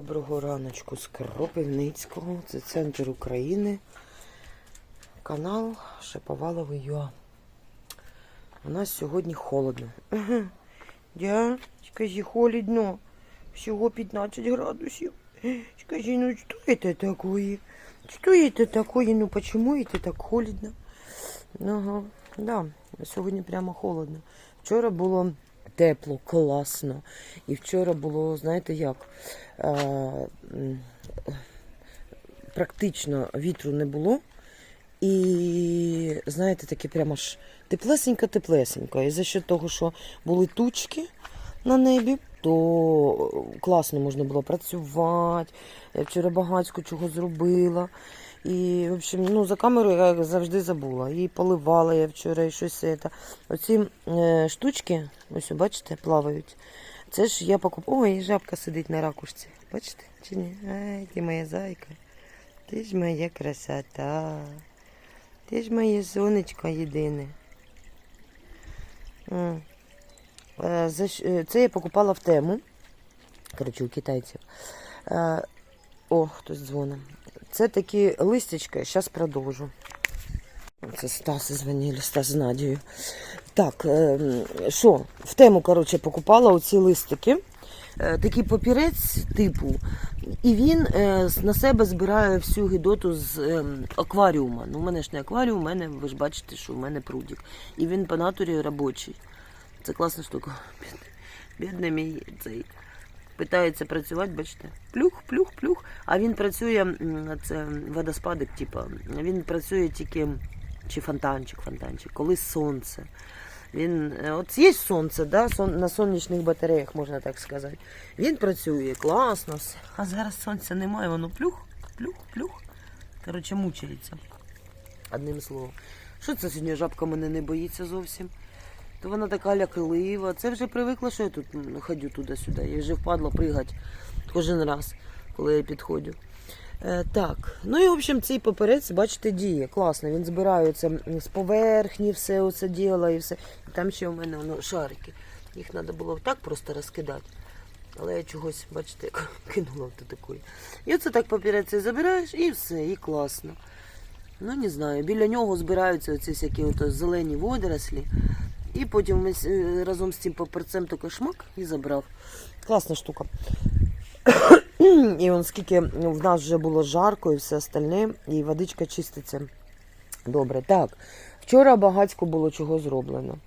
Доброго раночку з Кропивницького. Це центр України. Канал Шаповаловий ЮА. У нас сьогодні холодно. Ага. Я, скажи, холодно. Всього 15 градусів. Скажи, ну что это такое? Что это такое? Ну почему это так холодно? Ага, да, сьогодні прямо холодно. Вчора було тепло, класно. І вчора було, знаєте як, практично вітру не було. І, знаєте, таке прямо ж теплесенько-теплесенько. І за що того, що були тучки на небі, то класно можна було працювати. Я вчора багатько чого зробила. І, в общем, ну, за камерою я завжди забула. І поливала я вчора, і щось це. Оці е, штучки, ось, бачите, плавають. Це ж я покупала. І жабка сидить на ракушці. Бачите? Чи ні? Ай, ти моя зайка. Ти ж моя красота. Ти ж моє сонечко єдине. Е, е, Це я покупала в тему. Коротше, у китайців. Е, О, хтось дзвонить. Це такі листячки, зараз продовжу. Це Стаси дзвонили, Стас з Надією. Так, е, що, в тему, коротше, покупала оці листики. Е, Такий папірець типу, і він е, на себе збирає всю гидоту з е, акваріума. Ну, у мене ж не акваріум, у мене, ви ж бачите, що в мене прудик. І він по натурі робочий. Це класна штука. Бідний мій цей питається працювати, бачите, плюх, плюх, плюх. А він працює, це водоспадик, типу, він працює тільки чи фонтанчик, фонтанчик, коли сонце. Він, е, от є сонце, да, сон, на сонячних батареях, можна так сказати. Він працює класно все. А зараз сонця немає, воно плюх, плюх, плюх. Коротше, мучається. Одним словом. Що це сьогодні жабка мене не боїться зовсім? То вона така ляклива. Це вже привикла, що я тут ходю туди-сюди. Я вже впадла пригати кожен раз, коли я підходжу. Е, так, ну і в общем цей паперець, бачите, діє. Класно. Він збирається з поверхні, все оце діло і все. І там ще в мене воно шарики. Їх треба було так просто розкидати. Але я чогось, бачите, кинула в такої. І оце так папірець забираєш і все, і класно. Ну, не знаю, біля нього збираються оці всякі зелені водорослі. І потім ми е, разом з цим паперцем такий шмак і забрав. Класна штука. І он скільки в нас вже було жарко і все остальне, і водичка чиститься. Добре. Так, вчора багатько було чого зроблено.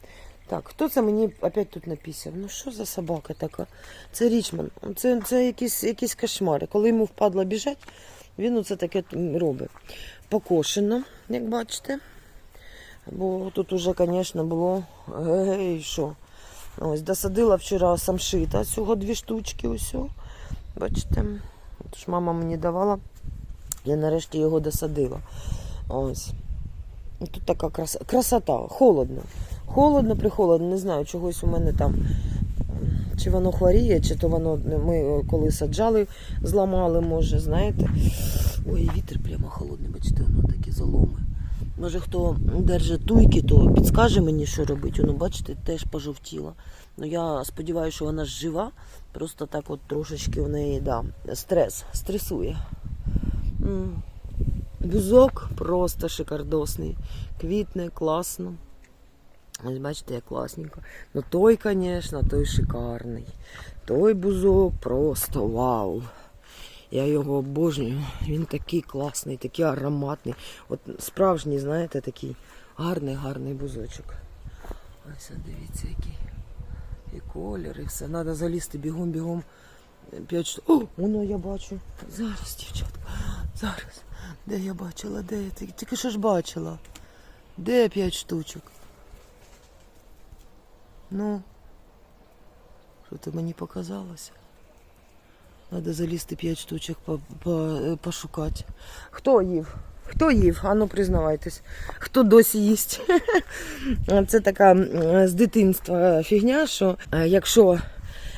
Так, хто це мені опять тут написав? Ну що за собака така? Це Річман. Це, це якийсь, якийсь кошмар. Коли йому впадло біжать, він оце таке робить. Покошено, як бачите. Бо тут уже, звісно, було гей, що. Ось досадила вчора самшита, цього дві штучки. Ось. Бачите, Тож мама мені давала, я нарешті його досадила. Ось. Тут така краса... красота, холодно. Холодно, прихолодно, не знаю, чогось у мене там. Чи воно хворіє, чи то воно ми коли саджали, зламали, може, знаєте. Ой, вітер прямо холодний, бачите, воно такі заломи. Може, хто держить туйки, то підскаже мені, що робити. Воно, бачите, теж пожовтіла. Ну я сподіваюся, що вона жива. Просто так от трошечки в неї, да, стрес, стресує. Бузок просто шикардосний. Квітне, класно. Ось бачите, як класненько. Ну той, звісно, той шикарний. Той бузок просто вау. Я його обожнюю. Він такий класний, такий ароматний. От справжній, знаєте, такий гарний, гарний бузочок. Ось дивіться, який. І колір, і все. Треба залізти бігом-бігом. П'ять штук. О, воно я бачу. Зараз, дівчатка. Зараз. Де я бачила? Де я? Тільки- що ж бачила. Де п'ять штучок? Ну. Що то мені показалося? Треба залізти п'ять штучок по, по, е, пошукати. Хто їв? Хто їв? Ану, признавайтесь. Хто досі їсть? Це така з дитинства фігня, що е, якщо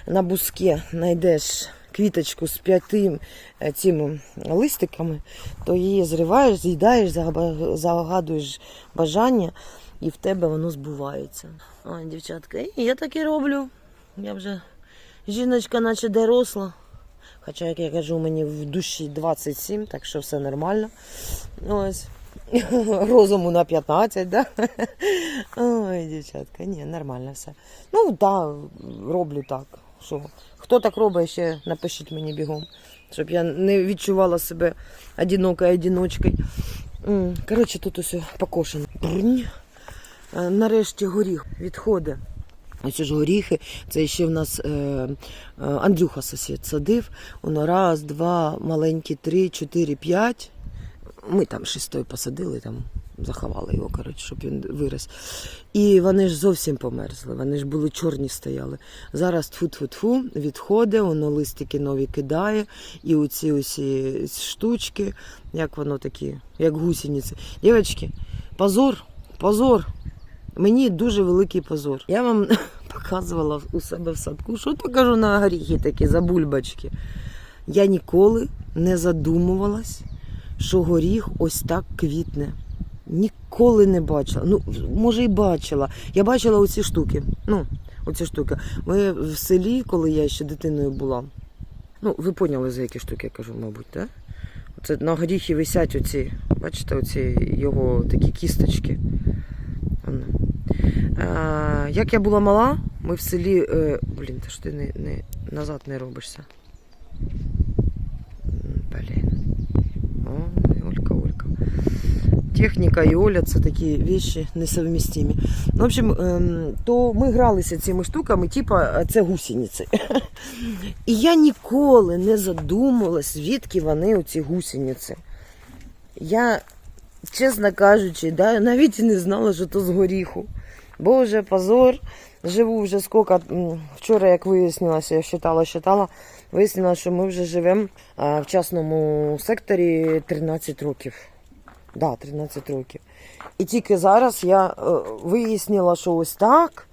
на буске знайдеш квіточку з п'яти е, цими листиками, то її зриваєш, з'їдаєш, загадуєш бажання, і в тебе воно збувається. Ой, дівчатка, я так і роблю. Я вже жіночка, наче доросла. Хоча, як я кажу, мені в душі 27, так що все нормально. Ось. Розуму на 15, да? Ой, дівчатка, ні, нормально все. Ну, так, да, роблю так. Що? Хто так робить, ще напишіть мені бігом, щоб я не відчувала себе одинокою одиночкою. Коротше, тут усе покошено. Е, Нарешті горіх відходить. Ось ж горіхи, це ще в нас е, е, Андрюха сусід садив. Воно раз, два, маленькі, три, чотири, п'ять. Ми там шестой посадили, там заховали його, коротше, щоб він виріс. І вони ж зовсім померзли, вони ж були чорні стояли. Зараз тфу-тфу-тфу, відходить, воно листики нові кидає, і оці усі штучки, як воно такі, як гусениці. Дівчатки, позор, позор. Мені дуже великий позор. Я вам показувала у себе в садку, що то кажу на горіхи такі, за бульбочки. Я ніколи не задумувалась, що горіх ось так квітне. Ніколи не бачила. Ну, може, і бачила. Я бачила оці штуки. Ну, оці штуки. Ми в селі, коли я ще дитиною була. Ну, ви поняли, за які штуки я кажу, мабуть, так? Оце на горіхи висять оці, бачите, оці його такі кісточки. Е, як я була мала, ми в селі. Е, блін, ти ж ти не, не, назад не робишся. Блін. О, Олька, Олька. Техніка і Оля це такі вещі несовмістимі. Ну, в общем, ем, то ми гралися цими штуками, типа це гусениці. І я ніколи не задумувалась, звідки вони оці гусениці. Я, чесно кажучи, навіть і не знала, що то з горіху. Боже, позор. Живу вже скільки. Вчора, як вияснилося, я считала, считала, вияснилося, що ми вже живемо в частному секторі 13 років. Да, 13 років. І тільки зараз я е, вияснила, що ось так,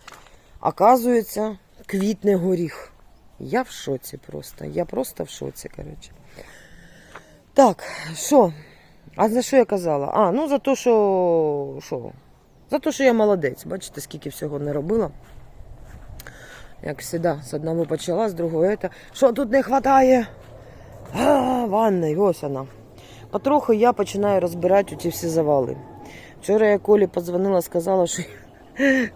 оказується, квітне горіх. Я в шоці просто. Я просто в шоці, коротше. Так, що? А за що я казала? А, ну за те, що. що? За те, що я молодець. Бачите, скільки всього не робила. Як завжди, з одного почала, з другого это. Що тут не вистачає? Ванна, ось вона. Потроху я починаю розбирати ці всі завали. Вчора я Колі подзвонила, сказала, що,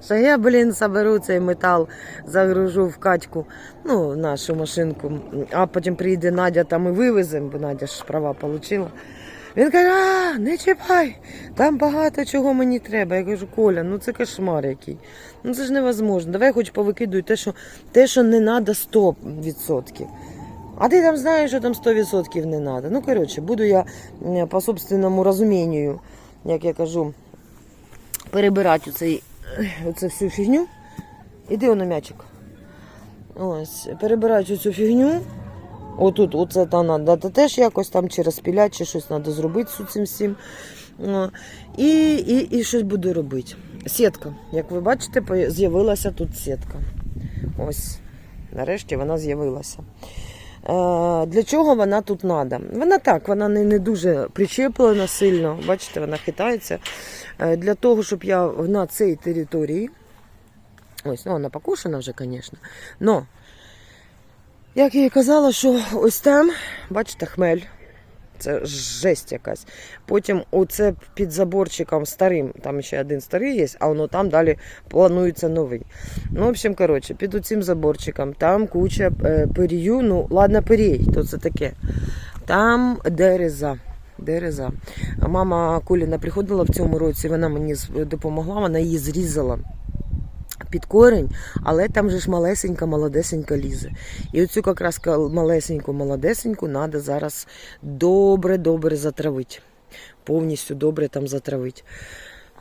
що я, блін, соберу цей метал, загружу в катьку, ну, нашу машинку, а потім прийде Надя там і вивеземо, бо Надя ж права отримала. Він каже, а, не чіпай, там багато чого мені треба. Я кажу, Коля, ну це кошмар який. Ну це ж невозможно. Давай хоч повикидуй те, що, те, що не треба 100%. А ти там знаєш, що там 100% не треба. Ну, коротше, буду я по собственному розумінню, як я кажу, перебирати оцей, оце всю фігню. Іди воно м'ячик. Ось, перебирати цю фігню. Отут, оце та та теж якось там чи розпіляти, чи щось треба зробити з цим всім. І, і, і щось буду робити. Сітка. Як ви бачите, з'явилася тут сітка. Ось, нарешті вона з'явилася. Е, Для чого вона тут треба? Вона так, вона не, не дуже причеплена сильно. Бачите, вона хитається. Е, Для того, щоб я на цій території. Ось, ну вона покушена вже, звісно. Но як я і казала, що ось там, бачите, хмель. Це жесть якась. Потім оце під заборчиком старим, там ще один старий є, а воно там далі планується новий. Ну, в общем, коротше, під оцим заборчиком там куча е, перію, ну, ладно, перій, то це таке. Там дереза. Дереза. Мама Коліна приходила в цьому році, вона мені допомогла, вона її зрізала під корень, але там же ж малесенька, молодесенька лізе. І оцю якраз малесеньку, молодесеньку треба зараз добре-добре затравити. Повністю добре там затравити.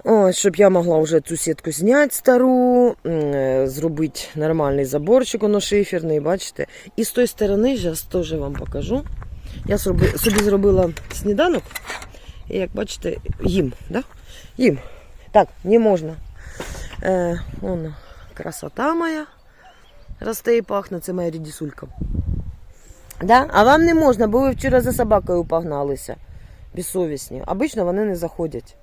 Ось, щоб я могла вже цю сітку зняти стару, е, зробити нормальний заборчик, воно шиферний, бачите. І з тої сторони, зараз теж вам покажу. Я собі зробила сніданок. І як бачите, їм, да? Їм. Так, не можна. Е, вон, красота моя. Росте і пахне, це моя рідісулька. Да? А вам не можна, бо ви вчора за собакою погналися. Безсовісні. Обично вони не заходять.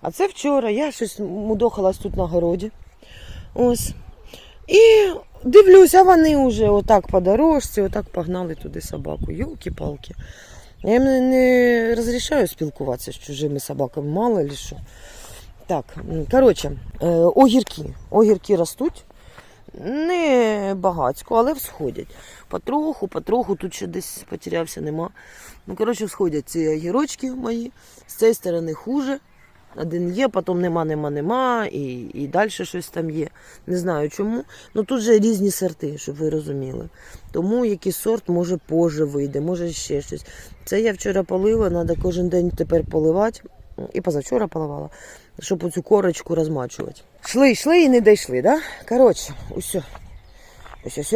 А це вчора я щось мудохалась тут на городі. Ось. І дивлюсь, а вони вже отак по дорожці, отак погнали туди собаку. Йолки-палки. Я їм не розрішаю спілкуватися з чужими собаками, мало ли що. Так, коротше, е, огірки. Огірки ростуть. Не багацько, але всходять. Потроху, потроху, тут ще десь потерявся, нема. Ну, коротше, всходять ці огірочки мої. З цієї сторони хуже. Один є, потім нема, нема, нема, і, і далі щось там є. Не знаю чому. Ну тут же різні сорти, щоб ви розуміли. Тому який сорт може позже вийде, може ще щось. Це я вчора полила, треба кожен день тепер поливати. І позавчора поливала, щоб оцю корочку розмачувати. Йшли, йшли і не дійшли, да? Коротше, усе. Ось ось.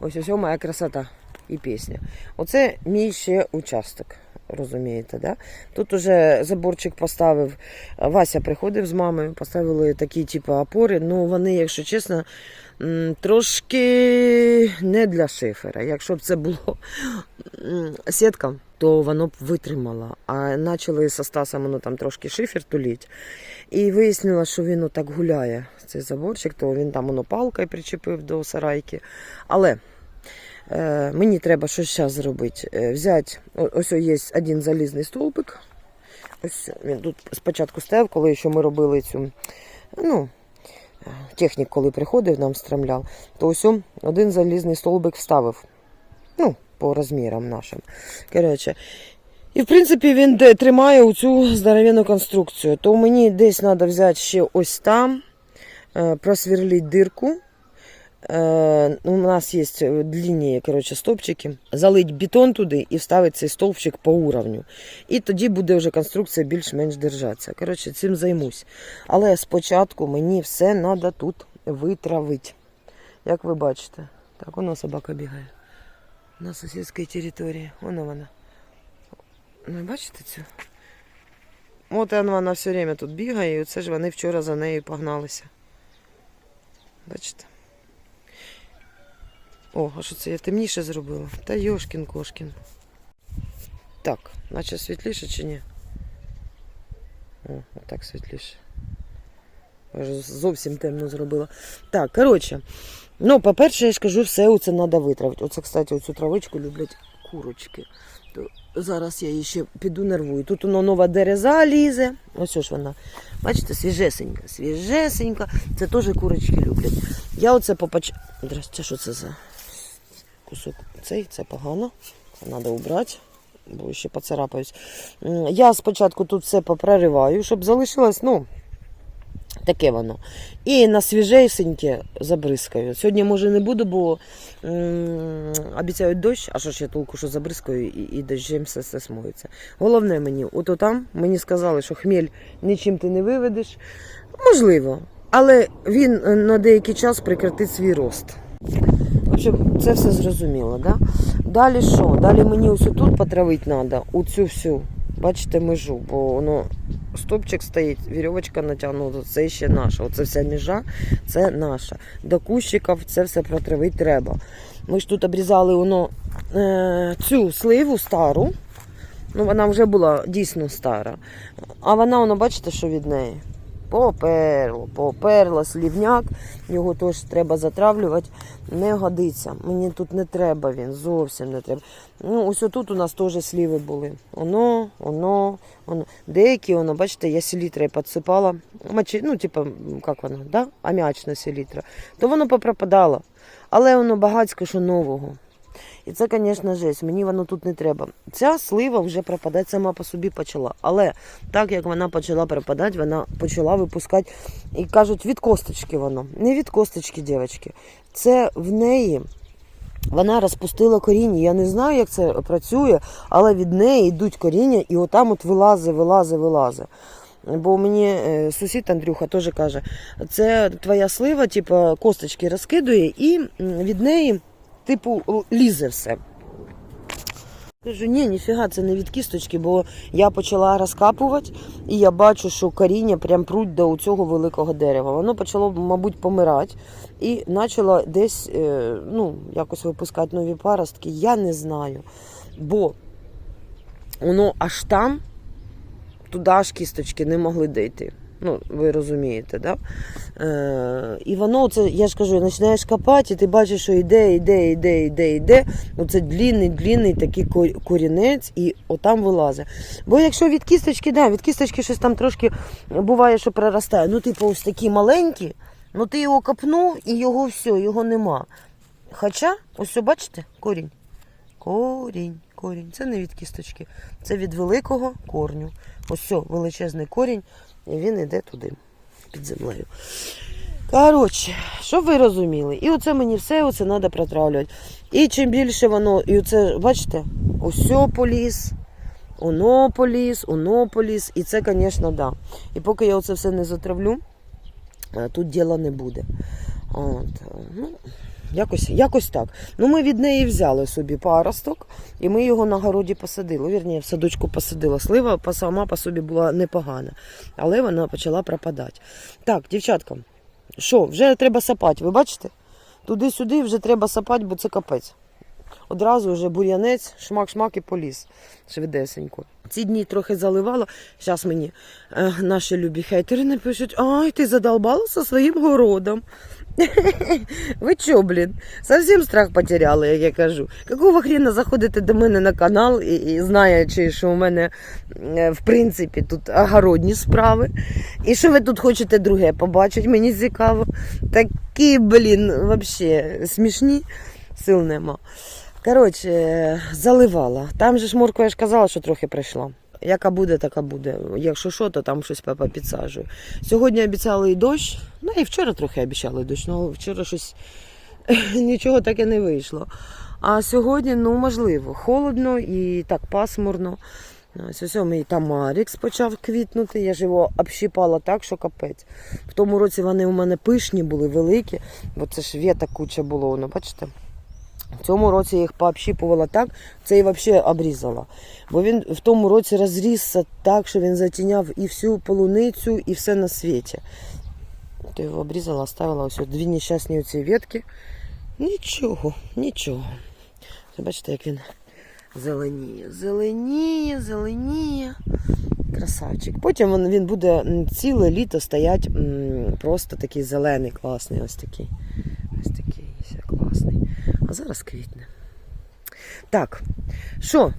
Ось ось моя красота і пісня. Оце мій ще участок. Розумієте, да? Тут уже заборчик поставив. Вася приходив з мамою, поставили такі, типу, опори. Ну, вони, якщо чесно, трошки не для шифера. Якщо б це було сітка, то воно б витримало. А почали з Стасом воно там трошки шифер туліть. І вияснилось, що він отак гуляє, цей заборчик, то він там воно палкою причепив до сарайки. Але мені треба щось зараз зробити. Е, взяти, ось є один залізний стовпик. Ось він тут спочатку стояв, коли ще ми робили цю. Ну, е, технік, коли приходив, нам стромляв, то ось один залізний стовбик вставив. Ну, по розмірам нашим. Коротше. І в принципі він тримає цю здоровенну конструкцію. То мені десь треба взяти ще ось там, е, просверлити дирку. Е, у нас є длинні коротше, стовпчики, залить бетон туди і вставити цей стовпчик по уровню. І тоді буде вже конструкція більш-менш держатися. Коротше, цим займусь. Але спочатку мені все треба тут витравити. Як ви бачите, так, воно собака бігає. На сусідській території. Воно вона. Ну, бачите цю? От вона, все время тут бігає, і оце ж вони вчора за нею погналися. Бачите? О, а що це я темніше зробила? Та йошкін кошкін. Так, наче світліше чи ні? О, отак світліше. Я ж зовсім темно зробила. Так, коротше. Ну, по-перше, я ж кажу, все оце треба витравити. Оце, кстати, оцю травичку люблять курочки. То зараз я її ще піду нервую. Тут воно нова дереза лізе. Ось ж вона. Бачите, свіжесенька, свіжесенька. Це теж курочки люблять. Я оце попач... Здрасте, що це за кусок цей, це погано. Це треба убрати, бо ще поцарапаюсь. Я спочатку тут все попрориваю, щоб залишилось, ну, таке воно. І на свіжесеньке забризкаю. Сьогодні, може, не буду, бо обіцяють дощ, а що ж я толку, що забризкаю і, і дощем все, все смоється. Головне мені, ото там мені сказали, що хмель нічим ти не виведеш. Можливо, але він е, на деякий час прекратить свій рост. Общем, це все зрозуміло, да? Далі що? Далі мені ось тут потравити треба, оцю всю, бачите, межу, бо воно стопчик стоїть, вірьовочка натягнута, це ще наша. Оце вся межа, це наша. До кущиків це все протравити треба. Ми ж тут обрізали воно е, цю сливу стару. Ну, вона вже була дійсно стара. А вона, воно, бачите, що від неї? Поперло, поперло, слівняк, його теж треба затравлювати. Не годиться. Мені тут не треба він, зовсім не треба. Ну, ось тут у нас теж сліви були. Воно, воно, воно. Деякі, воно, бачите, я селітрою підсипала. Ну, типу, як воно, да? аміачна селітра. То воно попропадало. Але воно багатько, що нового. І це, звісно, жесть. Мені воно тут не треба. Ця слива вже пропадати сама по собі почала. Але так як вона почала пропадати, вона почала випускати. І кажуть, від косточки воно. Не від косточки, дівчатки. Це в неї. Вона розпустила коріння. Я не знаю, як це працює, але від неї йдуть коріння, і отам от вилази, вилази, вилази. Бо мені е, сусід Андрюха теж каже, це твоя слива, типу, косточки розкидує, і від неї, типу, лізе все. Кажу, ні, ніфіга, це не від кісточки, бо я почала розкапувати, і я бачу, що коріння прям пруть до цього великого дерева. Воно почало, мабуть, помирати і почало десь е, ну, якось випускати нові паростки. Я не знаю. Бо воно аж там, туди аж кісточки не могли дійти. Ну, ви розумієте, да? Е, і воно, це, я ж кажу, починаєш копати, і ти бачиш, що йде, йде, йде, йде, йде. Оце длінний, длінний такий корінець, і отам вилазить. Бо якщо від кісточки, да, від кісточки щось там трошки буває, що проростає. Ну, типу, ось такі маленькі, ну ти його копнув і його все, його нема. Хоча, ось бачите, корінь. Корінь, корінь. Це не від кісточки, це від великого корню. Ось величезний корінь, і він йде туди, під землею. Коротше, щоб ви розуміли, і оце мені все оце треба протравлювати. І чим більше воно, і оце, бачите, ось поліз, оно поліз, оно поліз. І це, звісно, да. І поки я оце все не затравлю, тут діла не буде. От, ну, якось, якось так. Ну, ми від неї взяли собі паросток, і ми його на городі посадили. Вірні, в садочку посадила. Слива сама по собі була непогана, але вона почала пропадати. Так, дівчатка, що, вже треба сапати, ви бачите? Туди-сюди вже треба сапати, бо це капець. Одразу вже бур'янець, шмак-шмак і поліз швидесенько. Ці дні трохи заливало. Зараз мені е, наші любі хейтери напишуть: ай, ти задолбалася своїм городом. Ви чо, блін? Совсем страх потеряли, як я кажу. Какого хрена заходите до мене на канал і, і знаючи, що у мене е, в принципі тут огородні справи. І що ви тут хочете друге побачити, мені цікаво. Такі, блін, взагалі смішні, сил нема. Коротше, е, заливала. Там же ж морква, я ж казала, що трохи прийшла. Яка буде, така буде. Якщо що, то там щось папа підсаджує. Сьогодні обіцяли і дощ. Ну і вчора трохи обіцяли дощ, але вчора щось нічого таке не вийшло. А сьогодні, ну можливо, холодно і так пасмурно. Ось ось мій тамарікс почав квітнути. Я ж його общипала так, що капець. В тому році вони у мене пишні були, великі, бо це ж вєта куча було, воно, бачите? В цьому році я їх пообщіпувала так, це і взагалі обрізала. Бо він в тому році розрісся так, що він затіняв і всю полуницю, і все на світі. То його обрізала, оставила ось дві нещасні оці ветки. Нічого, нічого. Бачите, як він зеленіє. Зеленіє, зеленіє. Красавчик. Потім він, буде ціле літо стоять просто такий зелений, класний, ось такий. А зараз квітне. Так, що?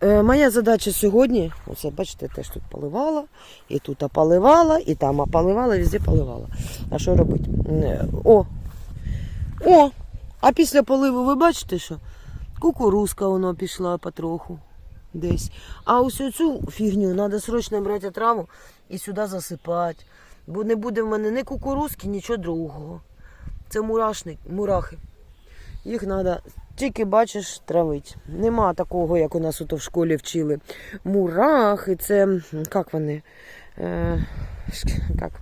Е, моя задача сьогодні, оце, бачите, теж тут поливала, і тут поливала, і там поливала, везде поливала. А що робити? Е, О! О! А після поливу ви бачите, що? Кукурузка воно пішла потроху десь. А ось цю фігню треба срочно брати траву і сюди засипати. Бо не буде в мене ні кукурузки, нічого другого. Це мурашник, мурахи. Їх треба тільки бачиш травити. Нема такого, як у нас ото в школі вчили. Мурахи, це як вони? Е, як?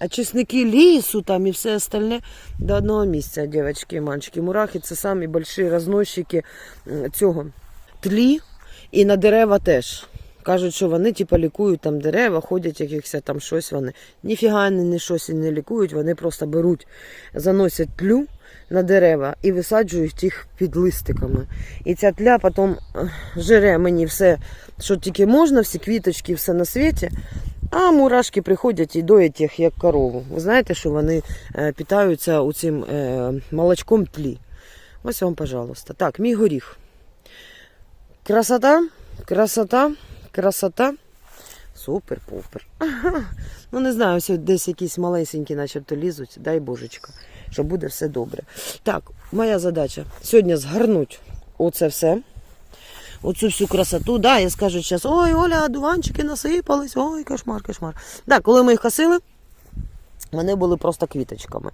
Очисники лісу там і все остальне до одного місця, дівчатки і мальчики. Мурахи це самі великі розносчики цього тлі і на дерева теж. Кажуть, що вони типу, лікують там дерева, ходять якихось там щось вони. Ніфіга не щось і не лікують, вони просто беруть, заносять тлю на дерева і висаджують їх під листиками. І ця тля потім е, жере мені все, що тільки можна, всі квіточки, все на світі. А мурашки приходять і доять їх як корову. Ви знаєте, що вони е, питаються у цим е, молочком тлі. Ось вам, пожалуйста. Так, мій горіх. Красота, красота, красота. Супер-пупер. Ага. Ну, не знаю, ось десь якісь малесенькі начебто лізуть. Дай божечка, що буде все добре. Так, моя задача сьогодні згарнуть оце все. Оцю всю красоту. Да, я скажу зараз, ой, Оля, дуванчики насипались, ой, кошмар, кошмар. Да, коли ми їх косили, вони були просто квіточками.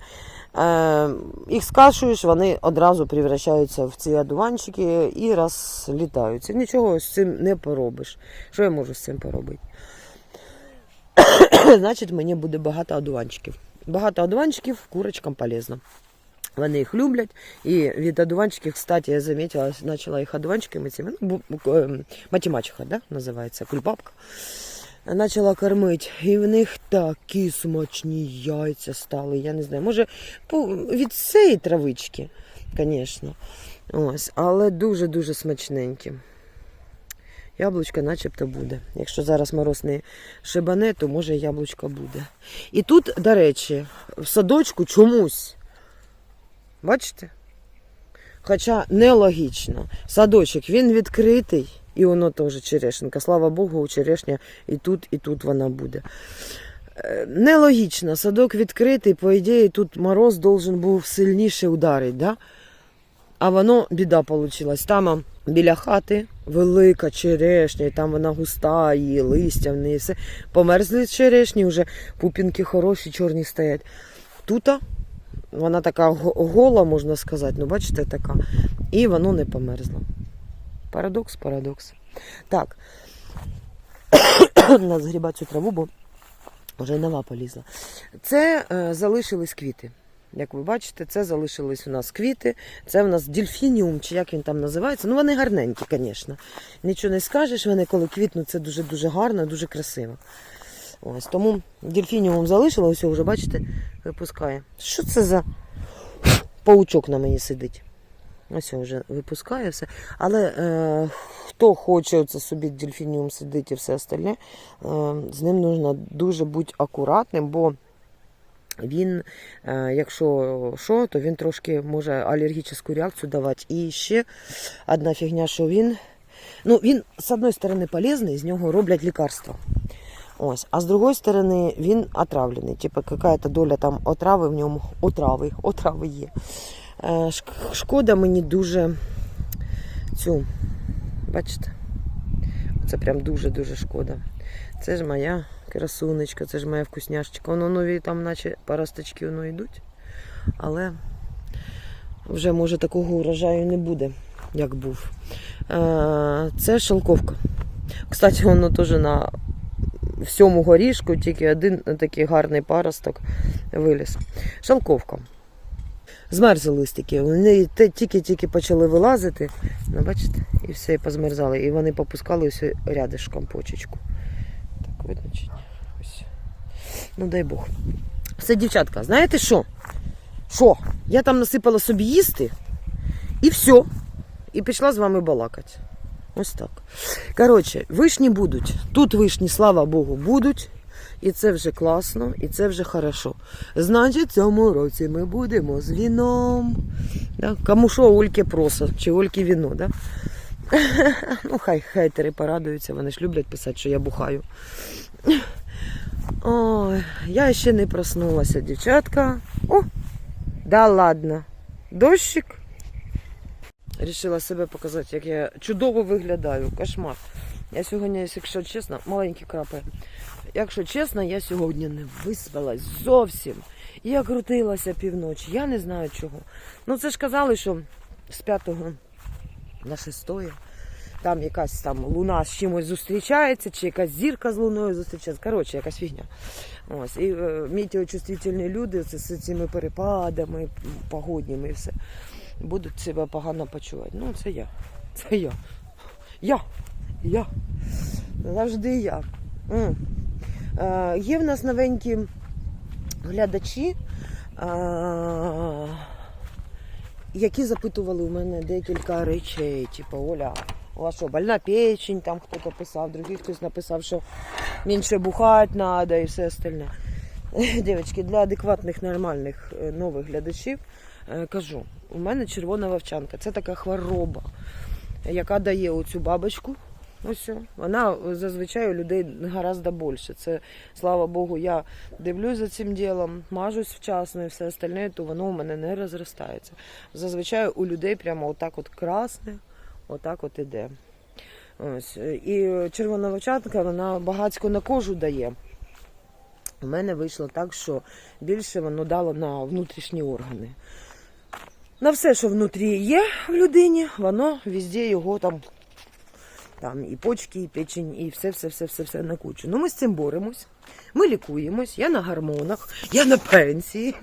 Е, їх скашуєш, вони одразу превращаються в ці одуванчики і розлітаються. Нічого з цим не поробиш. Що я можу з цим поробити? Значить, мені буде багато одуванчиків. Багато одуванчиків курочкам полезно. Вони їх люблять. І від одуванчиків, кстати, я замітила, почала їх одуванчиками цими, ну, ем, математика, да, називається, кульбабка. Почала кормити, і в них такі смачні яйця стали. Я не знаю, може від цієї травички, звісно. Ось, але дуже-дуже смачненькі. Яблучка начебто буде. Якщо зараз мороз не шибане, то може яблучка буде. І тут, до речі, в садочку чомусь. Бачите? Хоча нелогічно. Садочок він відкритий, і воно теж черешенка. Слава Богу, у черешня і тут, і тут вона буде. Е, Нелогічно. Садок відкритий, по ідеї, тут мороз должен був сильніше ударити, да? А воно біда вийшла. Там біля хати велика черешня, і там вона густа, і листя в неї все. Померзли черешні, вже пупінки хороші, чорні стоять. Тут вона така гола, можна сказати, ну бачите, така. І воно не померзло. Парадокс, парадокс. Так. Треба згрібати цю траву, бо вже нова полізла. Це е, залишились квіти. Як ви бачите, це залишились у нас квіти. Це в нас дельфініум, чи як він там називається. Ну, вони гарненькі, звісно. Нічого не скажеш, вони коли квітнуть, це дуже-дуже гарно, дуже красиво. Ось, тому дельфініум залишило, ось вже, бачите, випускає. Що це за паучок на мені сидить? Ось вже випускає все. Але е, хто хоче оце собі дельфініум сидить і все остальне, е, з ним потрібно дуже бути акуратним, бо він, е, якщо що, то він трошки може алергічну реакцію давати. І ще одна фігня, що він, ну, він з одної сторони полезний, з нього роблять лікарства. Ось. А з другої сторони він отравлений. Типу, якась доля там отрави в ньому, отрави, отрави є. Е, Шкода мені дуже цю, бачите, це прям дуже-дуже шкода. Це ж моя красунечка, це ж моя вкусняшечка. Воно нові там, наче паросточки воно йдуть. Але вже може такого урожаю не буде, як був. Е, Це шелковка. Кстати, воно теж на всьому горішку, тільки один такий гарний паросток виліз. Шелковка. Змерзли листики. Вони тільки-тільки почали вилазити. Ну, бачите, і все, і позмерзали. І вони попускали ось рядишком почечку. Видно. Ну, дай Бог. Все, дівчатка, знаєте що? Що? Я там насипала собі їсти і все. І пішла з вами балакати. Ось так. Коротше, вишні будуть. Тут вишні, слава Богу, будуть. І це вже класно, і це вже хорошо. Значить, в цьому році ми будемо з віном. Да? Кому що, Ольки проса, чи Ольки віно, да? Ну, хай хейтери порадуються, вони ж люблять писати, що я бухаю. Ой, я ще не проснулася, дівчатка. О, да ладно. Дощик. Рішила себе показати, як я чудово виглядаю. Кошмар. Я сьогодні, якщо чесно, маленькі крапи. Якщо чесно, я сьогодні не виспалась зовсім. Я крутилася півночі. Я не знаю чого. Ну це ж казали, що з 5 на 6 там якась там луна з чимось зустрічається, чи якась зірка з луною зустрічається. Коротше, якась фігня. Ось. І е, метеочувствительні люди це з цими перепадами погодніми і все. Будуть себе погано почувати. Ну, це я. Це я. Я. Я. Завжди я. М. Е, є в нас новенькі глядачі, е, які запитували у мене декілька речей. Типу, Оля, у вас що, больна печень, там хтось писав, другий хтось написав, що менше бухати треба і все остальне. Дівчатки, для адекватних, нормальних е, нових глядачів е, кажу, у мене червона вовчанка. Це така хвороба, яка дає оцю бабочку. Ось вона зазвичай у людей гораздо більше. Це слава Богу, я дивлюсь за цим ділом, мажусь вчасно і все остальне, то воно у мене не розростається. Зазвичай у людей прямо отак от красне, отак от іде. Ось. І червона вовчанка, вона багатько на кожу дає. У мене вийшло так, що більше воно дало на внутрішні органи. На все, що внутрі є в людині, воно везде його там, там і почки, і печень, і все, все, все, все, все на кучу. Ну ми з цим боремось. Ми лікуємось, я на гормонах, я на пенсії,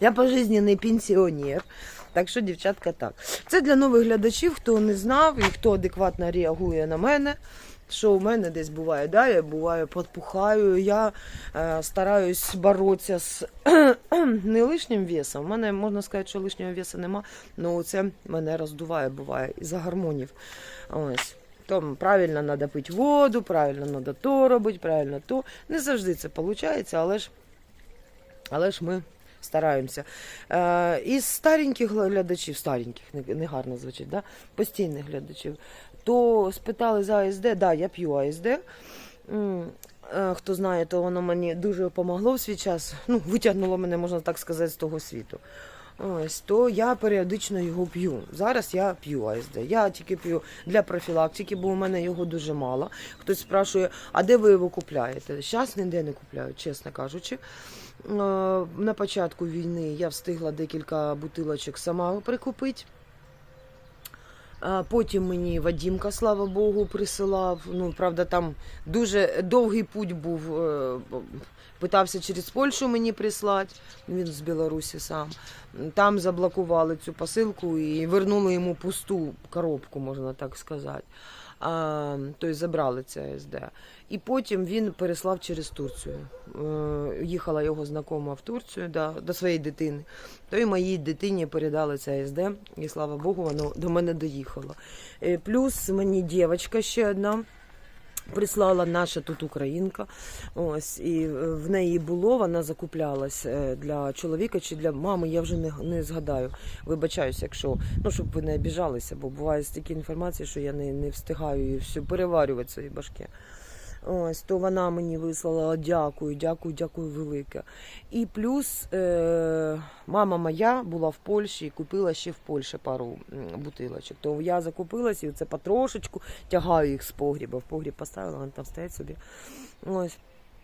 я пожизненний пенсіонер. Так що, дівчатка, так. Це для нових глядачів, хто не знав і хто адекватно реагує на мене. Що у мене десь буває, да, я буває подпухаю, я е, стараюсь боротися з не лишнім весом. У мене можна сказати, що лишнього веса нема, але це мене роздуває, буває із-за гормонів. Ось. Там правильно треба пити воду, правильно треба то робити, правильно то. Не завжди це виходить, але ж, але ж ми стараємося. Е, із стареньких глядачів, стареньких, не, не звучить, да? постійних глядачів, то спитали за АСД, да, я п'ю АСД. Е, Хто знає, то воно мені дуже допомогло в свій час. Ну, витягнуло мене, можна так сказати, з того світу. Ось, то я періодично його п'ю. Зараз я п'ю АСД. Я тільки п'ю для профілактики, бо у мене його дуже мало. Хтось спрашує, а де ви його купляєте? Зараз ніде не купляю, чесно кажучи. Е, На початку війни я встигла декілька бутилочок сама прикупити. Потім мені Вадімка, слава Богу, присилав. Ну, правда, там дуже довгий путь був. Питався через Польщу мені прислати. Він з Білорусі сам. Там заблокували цю посилку і вернули йому пусту коробку, можна так сказати. А, тобто забрали це СД. І потім він переслав через Турцію. Е, Їхала його знакома в Турцію да, до своєї дитини. То й моїй дитині передали це СД, і слава Богу, воно до мене доїхало. Е, Плюс мені дівчинка ще одна. Прислала наша тут українка. Ось і е, в неї було, вона закуплялась е, для чоловіка чи для мами. Я вже не, не згадаю. Вибачаюсь, якщо ну щоб ви не обіжалися, бо буває стільки інформації, що я не, не встигаю і все переварювати в своїй башки. Ось то вона мені вислала дякую, дякую, дякую велике. І плюс е, мама моя була в Польщі і купила ще в Польщі пару бутилочок. То я закупилась і це потрошечку тягаю їх з погріба. В погріб поставила, вони там стоять собі. Ось.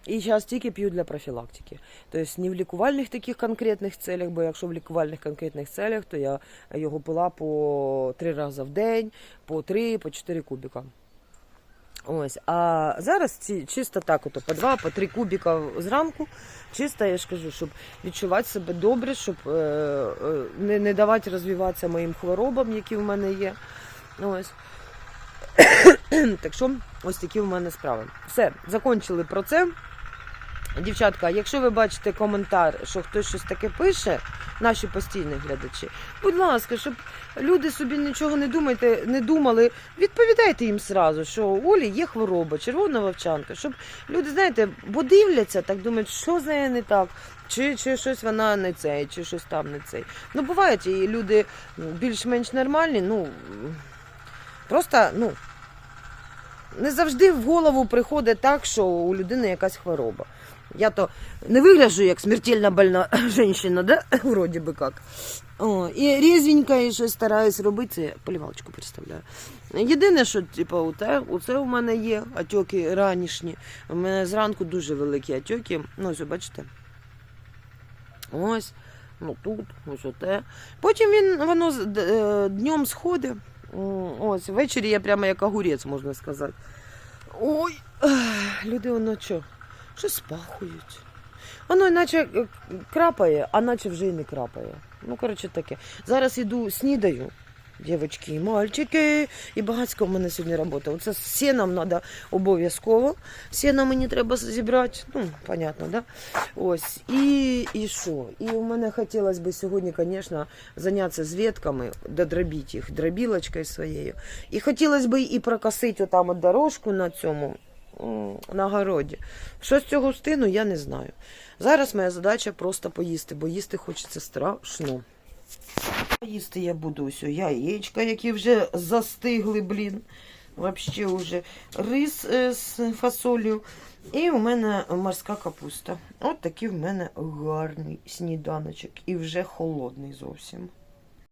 І зараз тільки п'ю для профілактики. Тобто не в лікувальних таких конкретних целях, бо якщо в лікувальних конкретних целях, то я його пила по три рази в день, по три, по чотири кубіка. Ось, а зараз ці чисто так, ото по два, по три кубіка зранку. Чисто, я ж кажу, щоб відчувати себе добре, щоб е, е, не, не давати розвиватися моїм хворобам, які в мене є. Ось. так що ось такі в мене справи. Все, закончили про це. Дівчатка, якщо ви бачите коментар, що хтось щось таке пише, наші постійні глядачі, будь ласка, щоб люди собі нічого не думайте, не думали, відповідайте їм сразу, що у Олі є хвороба, червона вовчанка, щоб люди, знаєте, бо дивляться, так думають, що з нею не так, чи, чи щось вона не цей, чи щось там не цей. Ну, бувають і люди ну, більш-менш нормальні, ну просто, ну. Не завжди в голову приходить так, що у людини якась хвороба. Я то не вигляджу як смертельно больна жінка, да? Вроді би як. О, і різвенько і щось стараюсь робити, полівалочку представляю. Єдине, що типу, оце, у мене є отеки ранішні. У мене зранку дуже великі отеки. Ну, ось, бачите. Ось, ну тут, ось оте. Потім він воно е, днем сходить. Ось, ввечері я прямо як огурець, можна сказати. Ой, люди воно що? Що спахують? Воно наче е, крапає, а наче вже і не крапає. Ну, коротше таке. Зараз іду снідаю. Дівчатки і мальчики, і багатсько в мене сьогодні робота. Оце з сіном треба обов'язково. Сіно мені треба зібрати. Ну, понятно, да? Ось. І, і що? І у мене хотілося б сьогодні, звісно, зайнятися з ветками, додробити їх дробілочкою своєю. І хотілося б і прокосити отам от дорожку на цьому на городі. Що з цього встину, я не знаю. Зараз моя задача просто поїсти, бо їсти хочеться страшно. Їсти я буду ось яєчка, які вже застигли, блін. Вообще уже рис е, з фасолью. І у мене морська капуста. От такий в мене гарний сніданочок. І вже холодний зовсім.